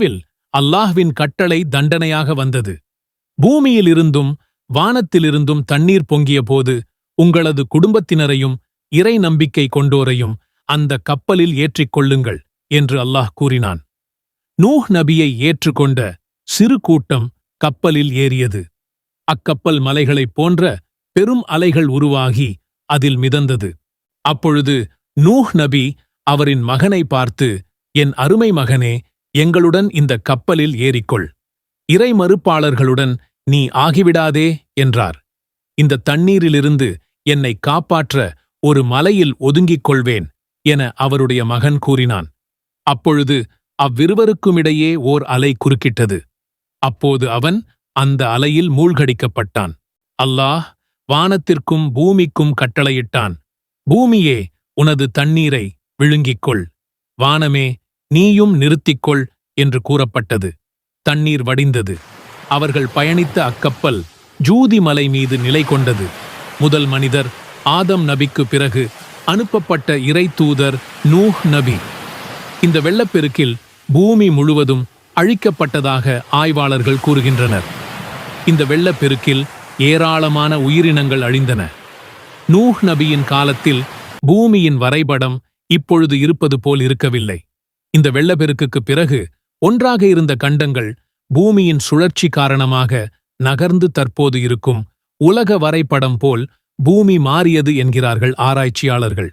Will அல்லாஹ்வின் கட்டளை தண்டனையாக வந்தது. பூமியிலிருந்தும் வானத்திலிருந்தும் தண்ணீர் பொங்கியபோது உங்களது குடும்பத்தினரையும் இறை நம்பிக்கை கொண்டோரையும் அந்த கப்பலில் ஏற்றிக் கொள்ளுங்கள் என்று அல்லாஹ் கூறினான். நூஹ் நபியை ஏற்றுக்கொண்ட சிறு கூட்டம் கப்பலில் ஏறியது. அக்கப்பல் மலைகளைப் போன்ற பெரும் அலைகள் உருவாகி அதில் மிதந்தது. அப்பொழுது நூஹ் நபி அவரின் மகனை பார்த்து என் அருமை மகனே எங்களுடன் இந்த கப்பலில் ஏறிக்கொள். இறை மறுப்பாளர்களுடன் நீ ஆகிவிடாதே என்றார். இந்த தண்ணீரிலிருந்து என்னை காப்பாற்ற ஒரு மலையில் ஒதுங்கிக் கொள்வேன் என அவருடைய மகன் கூறினான். அப்பொழுது அவ்விருவருக்குமிடையே ஓர் அலை குறுக்கிட்டது. அப்போது அவன் அந்த அலையில் மூழ்கடிக்கப்பட்டான். அல்லாஹ் வானத்திற்கும் பூமிக்கும் கட்டளையிட்டான். பூமியே உனது தண்ணீரை விழுங்கிக்கொள். வானமே நீயும் நிறுத்திக்கொள் என்று கூறப்பட்டது. தண்ணீர் வடிந்தது. அவர்கள் பயணித்த அக்கப்பல் ஜூதி மலை மீது நிலை கொண்டது. முதல் மனிதர் ஆதம் நபிக்கு பிறகு அனுப்பப்பட்ட இறை தூதர் நூஹ் நபி. இந்த வெள்ளப்பெருக்கில் பூமி முழுவதும் அழிக்கப்பட்டதாக ஆய்வாளர்கள் கூறுகின்றனர். இந்த வெள்ளப்பெருக்கில் ஏராளமான உயிரினங்கள் அழிந்தன. நூஹ் நபியின் காலத்தில் பூமியின் வரைபடம் இப்பொழுது இருப்பது போல் இருக்கவில்லை. இந்த வெள்ளப்பெருக்குக்குப் பிறகு ஒன்றாக இருந்த கண்டங்கள் பூமியின் சுழற்சி காரணமாக நகர்ந்து தற்போது இருக்கும் உலக வரைபடம் போல் பூமி மாறியது என்கிறார்கள் ஆராய்ச்சியாளர்கள்.